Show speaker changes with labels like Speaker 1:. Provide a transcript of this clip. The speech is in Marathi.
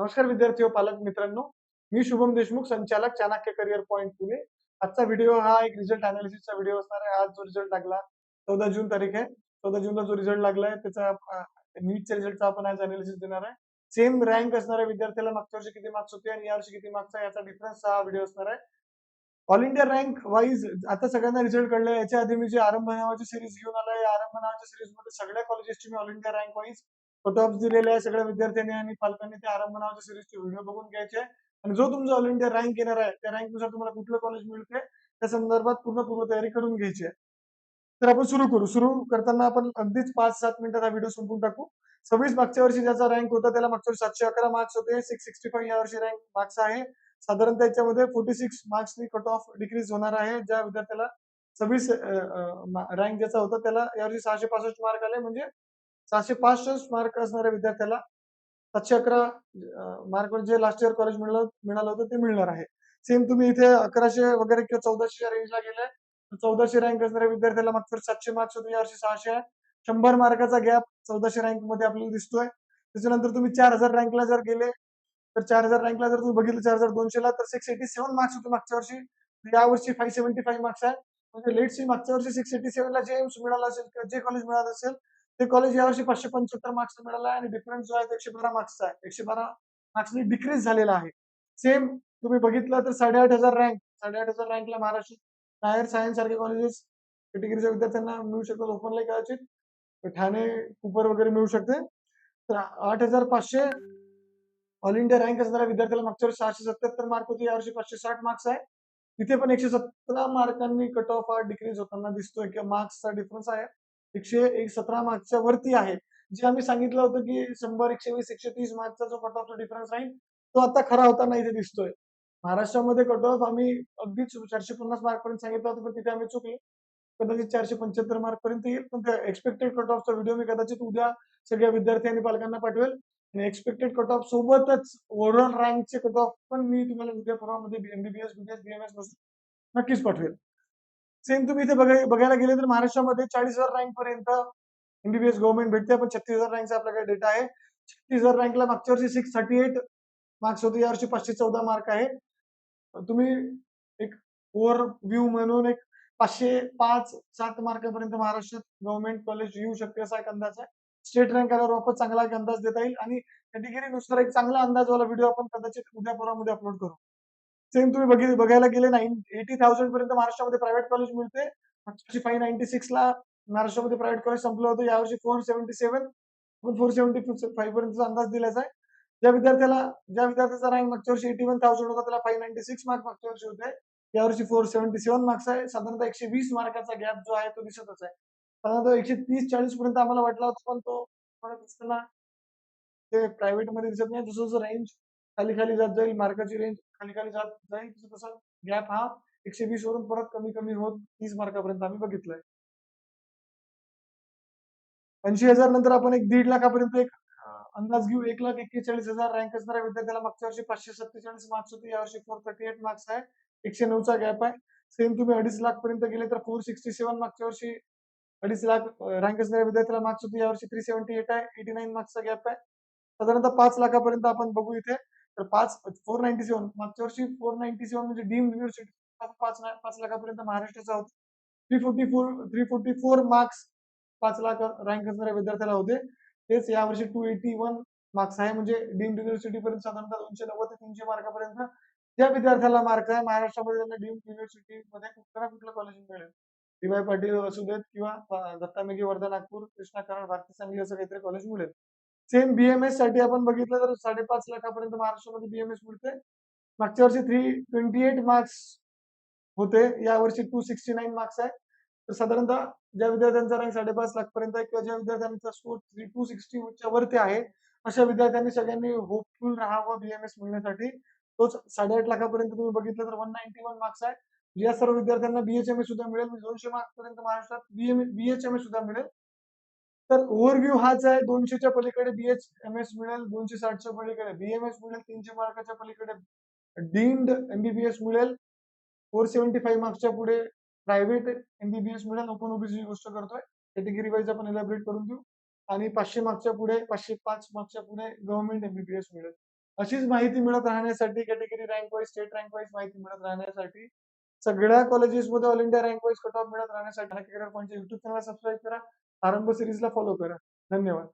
Speaker 1: नमस्कार विद्यार्थी व पालक मित्रांनो. मी शुभम देशमुख संचालक चाणक्य करिअर पॉईंट पुणे. आजचा व्हिडिओ हा एक रिझल्ट अनालिसिसचा व्हिडिओ असणार आहे. आज जो रिझल्ट लागला चौदा जून तारीख आहे. चौदा जूनला जो रिझल्ट लागलाय त्याचा नीटच्या रिझल्टचा आपण आज अनालिसिस देणार आहे. सेम रँक असणाऱ्या विद्यार्थ्याला मागच्या वर्षी किती मार्क्स होते आणि यावर्षी किती मार्क्स आहे याचा डिफरन्स हा व्हिडिओ असणार आहे. ऑल इंडिया रँक वाईज आता सगळ्यांना रिझल्ट कळलाय. याच्या आधी मी जे आरंभ नावाची सिरीज घेऊन आलो या आरंभ नावाच्या सिरीजमध्ये सगळ्या कॉलेजेसची मी all India rank wise cut off दिलेले आहे सगळ्या विद्यार्थ्यांनी आणि पालकांनी त्या आरंभ नावाच्या सिरीजचे व्हिडिओ बघून घ्यायचे आणि जो तुमचा ऑल इंडिया रँक येणार आहे त्या रँकनुसार तुम्हाला कुठलं कॉलेज मिळते त्या संदर्भात पूर्ण पूर्व तयारी करून घ्यायची आहे. तर आपण सुरू करू. सुरू करताना आपण अगदीच पाच सात मिनिटात हा व्हिडिओ संपून टाकू. सव्वीस मागच्या वर्षी ज्याचा रँक होता त्याला मागच्या वर्षी सातशे अकरा मार्क्स होते. सिक्स सिक्स्टी फाईव्ह या वर्षी रँक मार्क्स आहे. साधारणतः याच्यामध्ये फोर्टी सिक्स मार्क्सनी कट ऑफ डिक्रीज होणार आहे. ज्या विद्यार्थ्याला सव्वीस रँक ज्याचा होता त्याला यावर्षी सहाशे पासष्ट मार्क आले. म्हणजे सहाशे पासष्ट मार्क असणाऱ्या विद्यार्थ्याला सातशे अकरा मार्क जे लास्ट इयर कॉलेज मिळालं मिळालं होतं ते मिळणार आहे. सेम तुम्ही इथे अकराशे वगैरे किंवा चौदाशे रेंजला गेलाय चौदाशे रँक असणाऱ्या विद्यार्थ्याला मागच्या सातशे मार्क्स होते यावर्षी सहाशे आहे. शंभर मार्काचा गॅप चौदाशे रँकमध्ये आपल्याला दिसतोय. त्याच्यानंतर तुम्ही चार हजार रँकला जर गेले तर चार हजार रँकला जर तुम्ही बघितलं चार हजार दोनशेला तर सिक्स एटी सेव्हन मार्क्स होते मागच्या वर्षी. यावर्षी फाईव्ह सेव्हन्टी फाईव्ह मार्क्स आहे. म्हणजे लेट सी मागच्या वर्षी सिक्स एटी सेव्हनला जे एम्स मिळालं असेल किंवा जे कॉलेज मिळालं असेल ते कॉलेज यावर्षी पाचशे पंच्याहत्तर मार्क्स मिळाला आहे आणि डिफरन्स जो आहे तो एकशे बारा मार्क्सचा आहे. एकशे बारा मार्क्सनी डिक्रीज झालेला आहे. सेम तुम्ही बघितलं तर साडेआठ हजार रँक साडेआठ हजार रँकला महाराष्ट्र नायर सायन्स सारखे कॉलेजेस कॅटेगरीच्या विद्यार्थ्यांना मिळू शकतात ओपनला कदाचित. ठाणे कुपर वगैरे मिळू शकते. तर आठ हजार पाचशे ऑल इंडिया रँक असणाऱ्या विद्यार्थ्याला मागच्या वर्षी सहाशे सत्याहत्तर मार्क होते. यावर्षी पाचशे साठ मार्क्स आहे. तिथे पण एकशे सतरा मार्कांनी कट ऑफ हा डिक्रीज होताना दिसतोय किंवा मार्क्सचा डिफरन्स आहे. एकशे एक सतरा मार्क्सच्या वरती आहे. जे आम्ही सांगितलं होतं की शंभर एकशे वीस एकशे तीस मार्क्सचा जो कट ऑफचा डिफरन्स राहील तो आता खरा होताना इथे दिसतोय. महाराष्ट्रामध्ये कट ऑफ आम्ही अगदीच चारशे पन्नास मार्क पर्यंत सांगितलं होतं पण तिथे आम्ही चुकलो. कदाचित चारशे पंच्याहत्तर मार्क पर्यंत येईल पण त्या एक्सपेक्टेड कट ऑफचा व्हिडिओ मी कदाचित उद्या सगळ्या विद्यार्थी आणि पालकांना पाठवेल. आणि एक्सपेक्टेड कट ऑफ सोबतच ओव्हरऑल रँकचे कट ऑफ पण मी तुम्हाला उद्या परवामध्ये एमबीबीएस बीबीएस बीएमएस नक्कीच पाठवेल. सेम तुम्ही इथे बघायला गेले तर महाराष्ट्रामध्ये चाळीस हजार रँक पर्यंत एमबीबीएस गव्हर्नमेंट भेटते. पण छत्तीस हजार रँकचा आपल्याकडे डेटा आहे. छत्तीस हजार रँकला मागच्या वर्षी सिक्स थर्टी एट मार्क्स होते. यावर्षी पाचशे चौदा मार्क आहे. तुम्ही एक ओव्हर व्ह्यू म्हणून एक पाचशे पाच सात मार्कापर्यंत महाराष्ट्रात गव्हर्नमेंट कॉलेज येऊ शकते असा एक अंदाज आहे. स्टेट रँक आल्यावर वापस चांगला एक अंदाज देता येईल. आणि कॅटेगरीनुसार एक चांगला अंदाजवाला व्हिडिओ आपण कदाचित उद्या परवामध्ये अपलोड करू. सेम तुम्ही बघायला गेले नाईन एटी थाउजंड पर्यंत महाराष्ट्रामध्ये प्रायव्हेट कॉलेज मिळते. मागच्या वर्षी फाईव्ह नाईन्टी सिक्सला महाराष्ट्रामध्ये प्रायव्हेट कॉलेज संपलं होतं यावर्षी फोर सेव्हन्टी सेव्हन आपण फोर सेव्हन्टी फाईव्ह पर्यंतचा अंदाज दिलाचा आहे. ज्या विद्यार्थ्याला ज्या विद्यार्थ्याचा रँक मागच्या वर्षी एटी वन थाउजंड होता त्याला फाईव्ह नाईन्टी सिक्स मार्क मागच्या वर्षी होते. यावर्षी फोर सेव्हन्टी सेव्हन मार्क्स आहे. साधारणतः एकशे वीस मार्काचा गॅप जो आहे तो दिसतच आहे. साधारणतः एकशे तीस चाळीस पर्यंत आम्हाला वाटला होता पण तो दिसताना ते प्रायव्हेटमध्ये दिसत नाही. जसं जसं रेंज खाली खाली जात जाईल मार्काची रेंज खाली खाली जात जाईल तसं गॅप हा एकशे वीस वरून परत कमी कमी होत तीस मार्कापर्यंत आम्ही बघितलंय. ऐंशी हजार नंतर आपण एक दीड लाखापर्यंत एक अंदाज घेऊ. एक लाख एक्केचाळीस हजार रँक असणाऱ्या विद्यार्थ्याला मागच्या वर्षी पाचशे सत्तेचाळीस मार्क्स होते. यावर्षी फोर थर्टी एट मार्क्स आहे. एकशे नऊचा गॅप आहे. सेम तुम्ही अडीच लाख पर्यंत गेले तर फोर सिक्स्टी सेव्हन मागच्या वर्षी अडीच लाख रँक असणाऱ्या विद्यार्थ्याला मार्क्स होते. यावर्षी थ्री सेव्हन्टी एट आहे. एटी नाईन मार्क्सचा गॅप आहे. साधारणतः पाच लाखापर्यंत आपण बघू इथे. तर पाच फोर नाईन्टी सेव्हन मागच्या वर्षी फोर नाईन्टी सेव्हन म्हणजे डीम युनिव्हर्सिटी. पाच पाच लाखापर्यंत महाराष्ट्राचा होता. Three forty four three forty four marks पाच लाख रँक असणाऱ्या विद्यार्थ्याला होते. तेच यावर्षी टू एटी वन मार्क्स आहे. म्हणजे डीम युनिव्हर्सिटी पर्यंत साधारणतः दोनशे नव्वद ते तीनशे मार्कापर्यंत ज्या विद्यार्थ्याला मार्क आहे. महाराष्ट्रामध्ये त्यांना डीम युनिव्हर्सिटी मध्ये कुठलं कुठलं कॉलेज मिळेल. डी वाय पाटील असू देत किंवा दत्ता मेघे वर्धा नागपूर कृष्णा कराड भारती सांगली असं काहीतरी कॉलेज मिळेल. सेम बीएमएससाठी आपण बघितलं तर साडेपाच लाखापर्यंत महाराष्ट्रामध्ये बीएमएस मिळते मागच्या वर्षी थ्री ट्वेंटी एट मार्क्स होते. या वर्षी टू सिक्स्टी नाईन मार्क्स आहे. तर साधारणतः ज्या विद्यार्थ्यांचा रँक साडेपाच लाख पर्यंत आहे किंवा ज्या विद्यार्थ्यांचा स्कोर थ्री टू सिक्स्टीच्या वरती आहे अशा विद्यार्थ्यांनी सगळ्यांनी होपफुल राहावं बीएमएस मिळण्यासाठी. तोच साडेआठ लाखापर्यंत तुम्ही बघितलं तर वन नाईन्टी वन मार्क्स आहे. या सर्व विद्यार्थ्यांना बीएचएमएस सुद्धा मिळेल. दोनशे मार्क्स पर्यंत महाराष्ट्रात बीएम बीएचएमएस सुद्धा मिळेल. तर ओव्हरव्ह्यू हाच आहे. दोनशेच्या पलीकडे बीएच एम एस मिळेल दोनशे साठच्या पलीकडे बीएमएस मिळेल तीनशे मार्काच्या पलीकडे डीम्ड एमबीबीएस मिळेल. फोर सेव्हन्टी फाईव्ह मार्क्सच्या पुढे प्रायव्हेट एमबीबीएस मिळेल. ओपन ओबीसी गोष्ट करतोय. कॅटेगरी वाईज आपण एलॅबरेट करून देऊ. आणि पाचशे मार्क्सच्या पुढे पाचशे पाच मार्क्सच्या पुढे गव्हर्नमेंट एमबीबीएस मिळेल. अशीच माहिती मिळत राहण्यासाठी category rank wise state rank wise माहिती मिळत राहण्यासाठी सगळ्या कॉलेजेसमध्ये all India rank wise cut off मिळत राहण्यासाठी युट्यूब चॅनल सबस्क्राईब करा. आरंभ सिरीजला फॉलो करा. धन्यवाद.